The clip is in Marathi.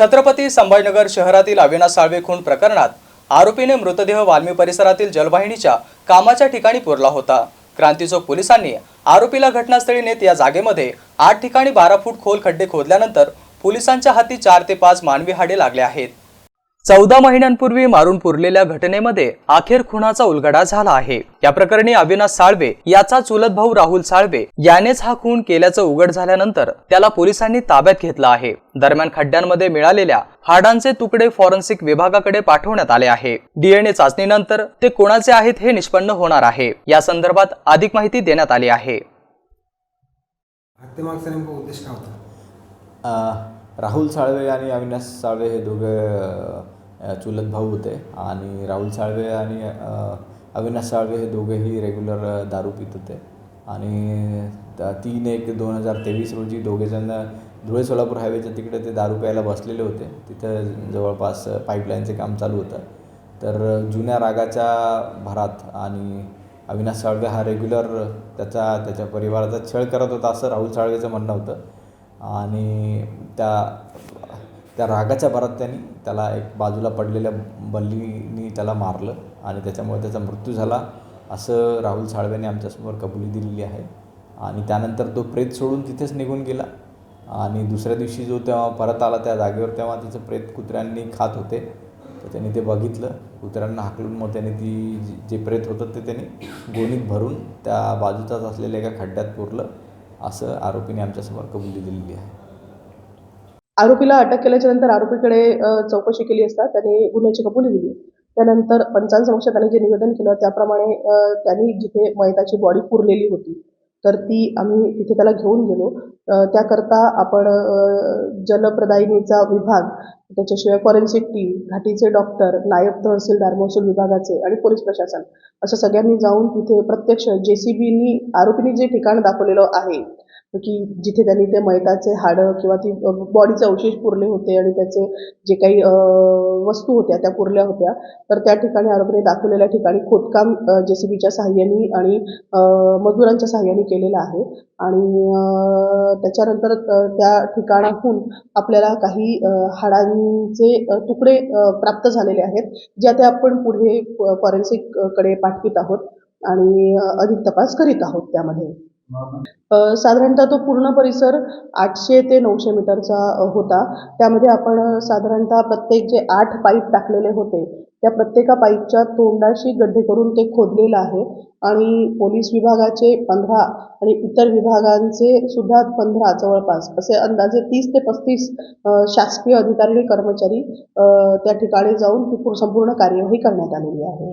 छत्रपती संभाजीनगर शहरातील अविनाश साळवे खून प्रकरणात आरोपीने मृतदेह वाल्मी परिसरातील जलवाहिनीच्या कामाच्या ठिकाणी पुरला होता. क्रांतीचौक पोलिसांनी आरोपीला घटनास्थळी नेत या जागेमध्ये आठ ठिकाणी बारा फूट खोल खड्डे खोदल्यानंतर पोलिसांच्या हाती चार ते पाच मानवी हाडे लागले आहेत. चौदा महिन्यांपूर्वी मारून पुरलेल्या घटनेमध्ये अखेर खुनाचा उलगडा झाला आहे. या प्रकरणी अविनाश साळवे याचा चुलत भाऊ राहुल साळवे यानेच हा खून केल्याचं उघड झाल्यानंतर त्याला पोलिसांनी ताब्यात घेतलं आहे. दरम्यान खड्ड्यांमध्ये मिळालेल्या हाडांचे तुकडे फॉरेन्सिक विभागाकडे पाठवण्यात आले आहे. डीएनए चाचणीनंतर ते कोणाचे आहेत हे निष्पन्न होणार आहे. या संदर्भात अधिक माहिती देण्यात आली आहे. राहुल साळवे आणि अविनाश साळवे हे दोघे चुलत भाऊ होते आणि राहुल साळवे आणि अविनाश साळवे हे दोघेही रेग्युलर दारू पित होते. आणि तीन एक दोन हजार तेवीस रोजी दोघेजण धुळे सोलापूर हायवेच्या तिकडे ते दारू प्यायला बसलेले होते. तिथं जवळपास पाईपलाईनचे काम चालू होतं. तर जुन्या रागाच्या भरात आणि अविनाश साळवे हा रेग्युलर त्याचा त्याच्या परिवाराचा छळ करत होता असं राहुल साळवेचं म्हणणं होतं. आणि त्या त्या रागाच्या भरात त्यांनी त्याला एक बाजूला पडलेल्या बल्लीनी त्याला मारलं आणि त्याच्यामुळे त्याचा मृत्यू झाला असं राहुल साळवेने आमच्यासमोर कबुली दिलेली आहे. आणि त्यानंतर तो प्रेत सोडून तिथेच निघून गेला. आणि दुसऱ्या दिवशी जो तेव्हा परत आला त्या जागेवर तेव्हा तिचं प्रेत कुत्र्यांनी खात होते. तर त्याने ते बघितलं. कुत्र्यांना हाकलून मग त्याने ती जे प्रेत होतं ते त्याने गोणीत भरून त्या बाजूचाच असलेल्या एका खड्ड्यात पुरलं असं आरोपीने आमच्यासमोर कबुली दिलेली आहे. आरोपीला अटक केल्याच्यानंतर आरोपीकडे चौकशी केली असता त्याने गुन्ह्याची कबुली दिली. त्यानंतर पंचांसमक्ष त्याने जे निवेदन केलं त्याप्रमाणे त्यांनी जिथे मयताची बॉडी पुरलेली होती तर ती आम्ही तिथे त्याला घेऊन गेलो. त्याकरता आपण जलप्रदायिनीचा विभाग त्याच्याशिवाय फॉरेन्सिक टीम घाटीचे डॉक्टर नायब तहसीलदार महसूल विभागाचे आणि पोलीस प्रशासन असं सगळ्यांनी जाऊन तिथे प्रत्यक्ष जे सी बीनी आरोपींनी जे ठिकाण दाखवलेलं आहे की जिथे त्यांनी ते मैताचे हाडं किंवा ती बॉडीचे अवशेष पुरले होते आणि त्याचे जे काही वस्तू होत्या त्या पुरल्या होत्या. तर त्या ठिकाणी आरोपीने दाखवलेल्या ठिकाणी खोदकाम जे सी बीच्या सहाय्याने आणि मजुरांच्या सहाय्याने केलेलं आहे. आणि त्याच्यानंतर त्या ठिकाणाहून आपल्याला काही हाडांचे तुकडे प्राप्त झालेले आहेत जे आता आपण पुढे फॉरेन्सिककडे पाठवित आहोत आणि अधिक तपास करीत आहोत त्यामध्ये. साधारणतः तो पूर्ण परिसर आठशे ते नऊशे मीटरचा होता. त्यामध्ये आपण साधारणतः प्रत्येक जे आठ पाईप टाकलेले होते त्या प्रत्येका पाईपच्या तोंडाशी गड्डे करून ते खोदलेलं आहे. आणि पोलीस विभागाचे पंधरा आणि इतर विभागांचे सुद्धा पंधरा जवळपास असे अंदाजे तीस ते पस्तीस शासकीय अधिकारी आणि कर्मचारी त्या ठिकाणी जाऊन ती संपूर्ण कार्यवाही करण्यात आलेली आहे.